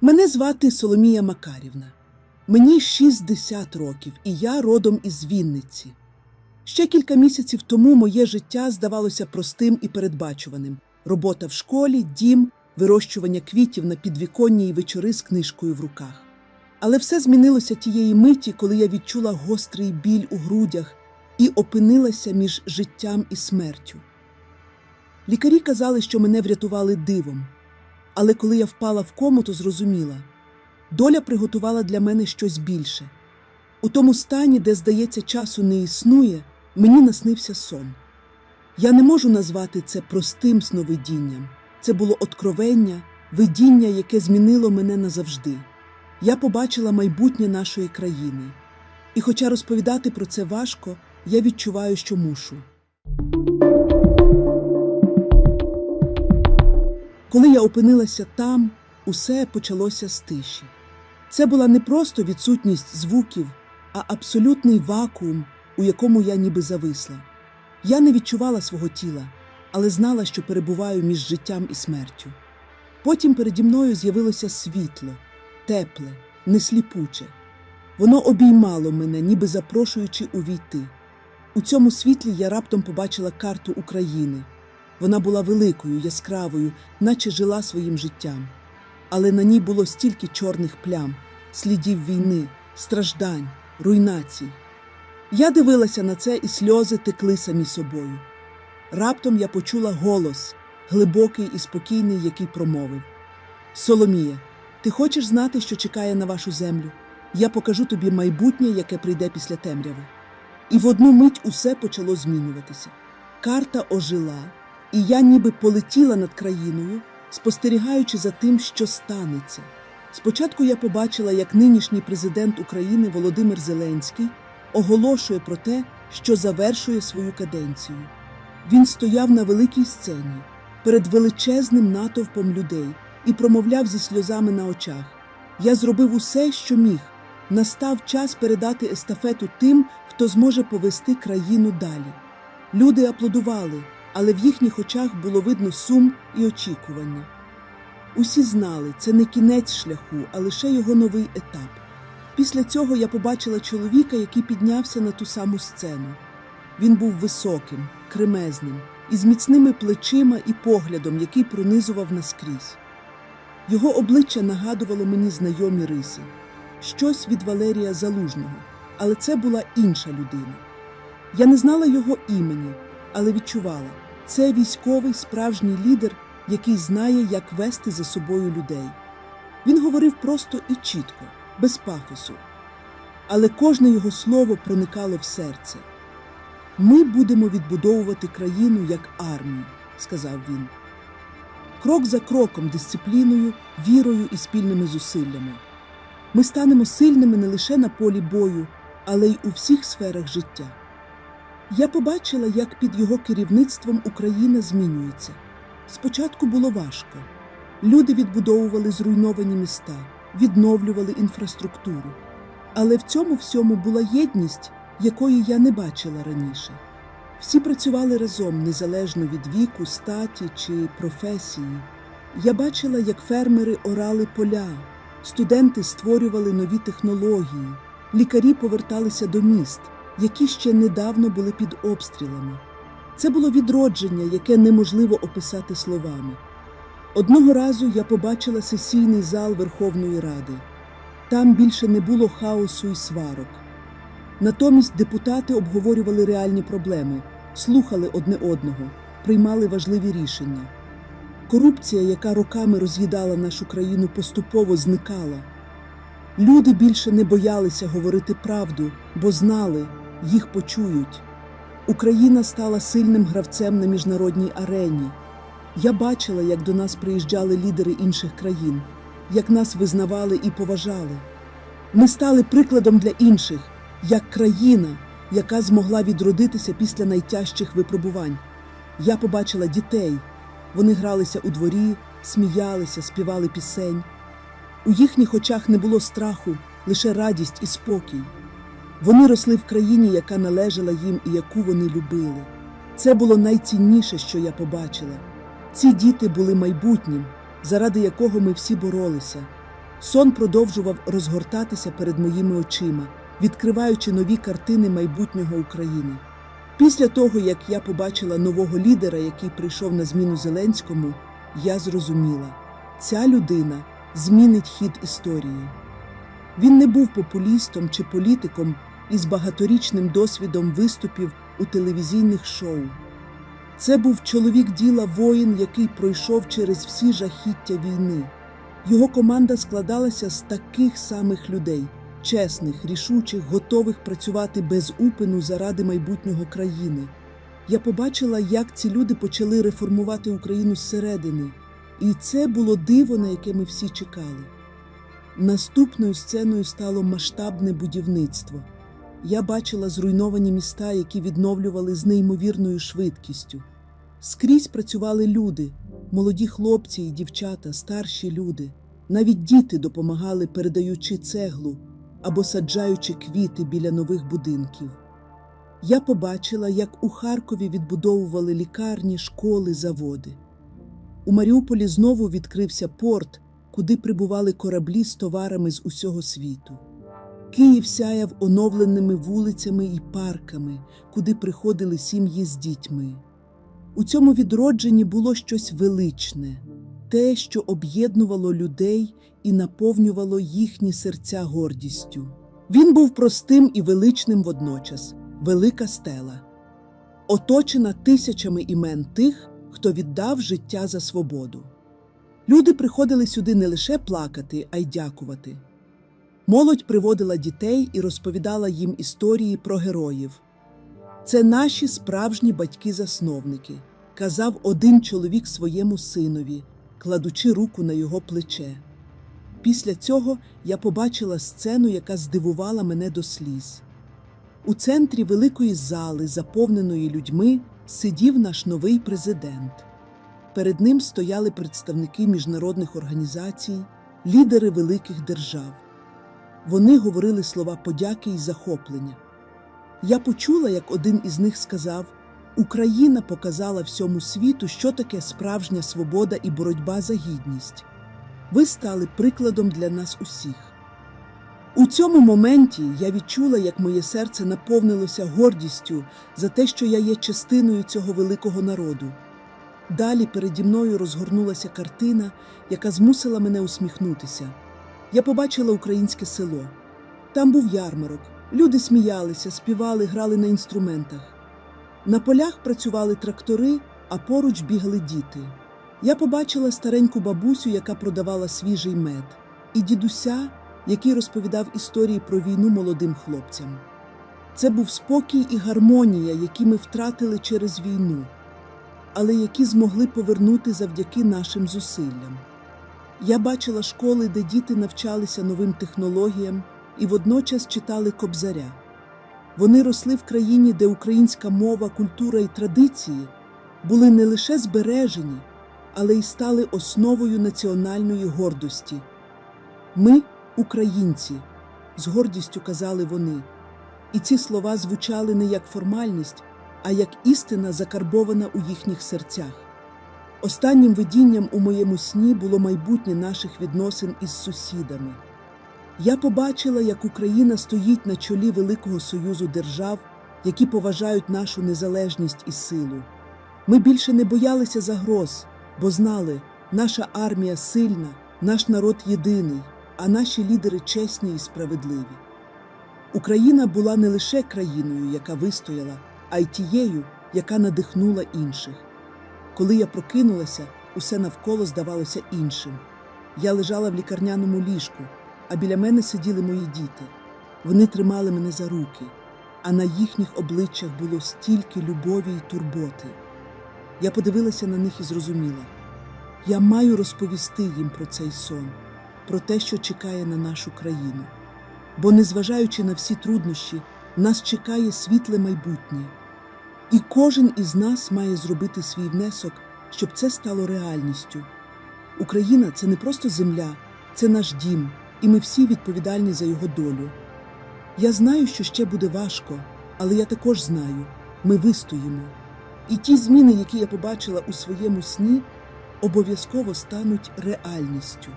Мене звати Соломія Макарівна. Мені 60 років, і я родом із Вінниці. Ще кілька місяців тому моє життя здавалося простим і передбачуваним: робота в школі, дім, вирощування квітів на підвіконні і вечори з книжкою в руках. Але все змінилося тієї миті, коли я відчула гострий біль у грудях і опинилася між життям і смертю. Лікарі казали, що мене врятували дивом. Але коли я впала в кому, то зрозуміла доля приготувала для мене щось більше. У тому стані, де, здається, часу не існує, мені наснився сон. Я не можу назвати це простим сновидінням. Це було откровення, видіння, яке змінило мене назавжди. Я побачила майбутнє нашої країни. І, хоча розповідати про це важко, я відчуваю, що мушу. Коли я опинилася там, усе почалося з тиші. Це була не просто відсутність звуків, а абсолютний вакуум, у якому я ніби зависла. Я не відчувала свого тіла, але знала, що перебуваю між життям і смертю. Потім переді мною з'явилося світло, тепле, несліпуче. Воно обіймало мене, ніби запрошуючи увійти. У цьому світлі я раптом побачила карту України. Вона була великою, яскравою, наче жила своїм життям. Але на ній було стільки чорних плям, слідів війни, страждань, руйнацій. Я дивилася на це, і сльози текли самі собою. Раптом я почула голос, глибокий і спокійний, який промовив: Соломія, ти хочеш знати, що чекає на вашу землю? Я покажу тобі майбутнє, яке прийде після темряви. І в одну мить усе почало змінюватися. Карта ожила, і я ніби полетіла над країною, спостерігаючи за тим, що станеться. Спочатку я побачила, як нинішній президент України Володимир Зеленський оголошує про те, що завершує свою каденцію. Він стояв на великій сцені перед величезним натовпом людей і промовляв зі сльозами на очах: Я зробив усе, що міг. Настав час передати естафету тим, хто зможе повести країну далі. Люди аплодували, але в їхніх очах було видно сум і очікування. Усі знали, це не кінець шляху, а лише його новий етап. Після цього я побачила чоловіка, який піднявся на ту саму сцену. Він був високим, кремезним, із міцними плечима і поглядом, який пронизував наскрізь. Його обличчя нагадувало мені знайомі риси, щось від Валерія Залужного, але це була інша людина. Я не знала його імені, але відчувала це військовий справжній лідер, який знає, як вести за собою людей. Він говорив просто і чітко, без пафосу. Але кожне його слово проникало в серце. Ми будемо відбудовувати країну як армію, сказав він. Крок за кроком, дисципліною, вірою і спільними зусиллями. Ми станемо сильними не лише на полі бою, але й у всіх сферах життя. Я побачила, як під його керівництвом Україна змінюється. Спочатку було важко. Люди відбудовували зруйновані міста, відновлювали інфраструктуру. Але в цьому всьому була єдність, якої я не бачила раніше. Всі працювали разом незалежно від віку, статі чи професії. Я бачила, як фермери орали поля, студенти створювали нові технології, лікарі поверталися до міст, які ще недавно були під обстрілами. Це було відродження, яке неможливо описати словами. Одного разу я побачила сесійний зал Верховної Ради. Там більше не було хаосу і сварок. Натомість депутати обговорювали реальні проблеми, слухали одне одного, приймали важливі рішення. Корупція, яка роками роз'їдала нашу країну, поступово зникала. Люди більше не боялися говорити правду, бо знали, їх почують. Україна стала сильним гравцем на міжнародній арені. Я бачила, як до нас приїжджали лідери інших країн, як нас визнавали і поважали. Ми стали прикладом для інших, як країна, яка змогла відродитися після найтяжчих випробувань. Я побачила дітей. Вони гралися у дворі, сміялися, співали пісень. У їхніх очах не було страху, лише радість і спокій. Вони росли в країні, яка належала їм і яку вони любили. Це було найцінніше, що я побачила. Ці діти були майбутнім, заради якого ми всі боролися. Сон продовжував розгортатися перед моїми очима, відкриваючи нові картини майбутнього України. Після того, як я побачила нового лідера, який прийшов на зміну Зеленському, я зрозуміла, ця людина змінить хід історії. Він не був популістом чи політиком із багаторічним досвідом виступів у телевізійних шоу. Це був чоловік діла воїн, який пройшов через всі жахіття війни. Його команда складалася з таких самих людей чесних, рішучих, готових працювати без упину заради майбутнього країни. Я побачила, як ці люди почали реформувати Україну зсередини, і це було диво, на яке ми всі чекали. Наступною сценою стало масштабне будівництво. Я бачила зруйновані міста, які відновлювали з неймовірною швидкістю. Скрізь працювали люди, молоді хлопці і дівчата, старші люди. Навіть діти допомагали, передаючи цеглу або саджаючи квіти біля нових будинків. Я побачила, як у Харкові відбудовували лікарні, школи, заводи. У Маріуполі знову відкрився порт, куди прибували кораблі з товарами з усього світу. Київ сяяв оновленими вулицями і парками, куди приходили сім'ї з дітьми. У цьому відродженні було щось величне, те, що об'єднувало людей і наповнювало їхні серця гордістю. Він був простим і величним водночас, велика стела, оточена тисячами імен тих, хто віддав життя за свободу. Люди приходили сюди не лише плакати, а й дякувати. Молодь приводила дітей і розповідала їм історії про героїв. Це наші справжні батьки-засновники, казав один чоловік своєму синові, кладучи руку на його плече. Після цього я побачила сцену, яка здивувала мене до сліз. У центрі великої зали, заповненої людьми, сидів наш новий президент. Перед ним стояли представники міжнародних організацій, лідери великих держав. Вони говорили слова подяки і захоплення. Я почула, як один із них сказав: Україна показала всьому світу, що таке справжня свобода і боротьба за гідність. Ви стали прикладом для нас усіх. У цьому моменті я відчула, як моє серце наповнилося гордістю за те, що я є частиною цього великого народу. Далі переді мною розгорнулася картина, яка змусила мене усміхнутися. Я побачила українське село. Там був ярмарок. Люди сміялися, співали, грали на інструментах. На полях працювали трактори, а поруч бігали діти. Я побачила стареньку бабусю, яка продавала свіжий мед, і дідуся, який розповідав історії про війну молодим хлопцям. Це був спокій і гармонія, які ми втратили через війну, але які змогли повернути завдяки нашим зусиллям. Я бачила школи, де діти навчалися новим технологіям і водночас читали кобзаря. Вони росли в країні, де українська мова, культура і традиції були не лише збережені, але й стали основою національної гордості. Ми українці, з гордістю казали вони, і ці слова звучали не як формальність, а як істина, закарбована у їхніх серцях. Останнім видінням у моєму сні було майбутнє наших відносин із сусідами. Я побачила, як Україна стоїть на чолі Великого Союзу держав, які поважають нашу незалежність і силу. Ми більше не боялися загроз, бо знали, наша армія сильна, наш народ єдиний, а наші лідери чесні і справедливі. Україна була не лише країною, яка вистояла, а й тією, яка надихнула інших. Коли я прокинулася, усе навколо здавалося іншим. Я лежала в лікарняному ліжку, а біля мене сиділи мої діти. Вони тримали мене за руки, а на їхніх обличчях було стільки любові й турботи. Я подивилася на них і зрозуміла: я маю розповісти їм про цей сон, про те, що чекає на нашу країну. Бо, незважаючи на всі труднощі, нас чекає світле майбутнє. І кожен із нас має зробити свій внесок, щоб це стало реальністю. Україна це не просто земля, це наш дім, і ми всі відповідальні за його долю. Я знаю, що ще буде важко, але я також знаю, ми вистоїмо. І ті зміни, які я побачила у своєму сні, обов'язково стануть реальністю.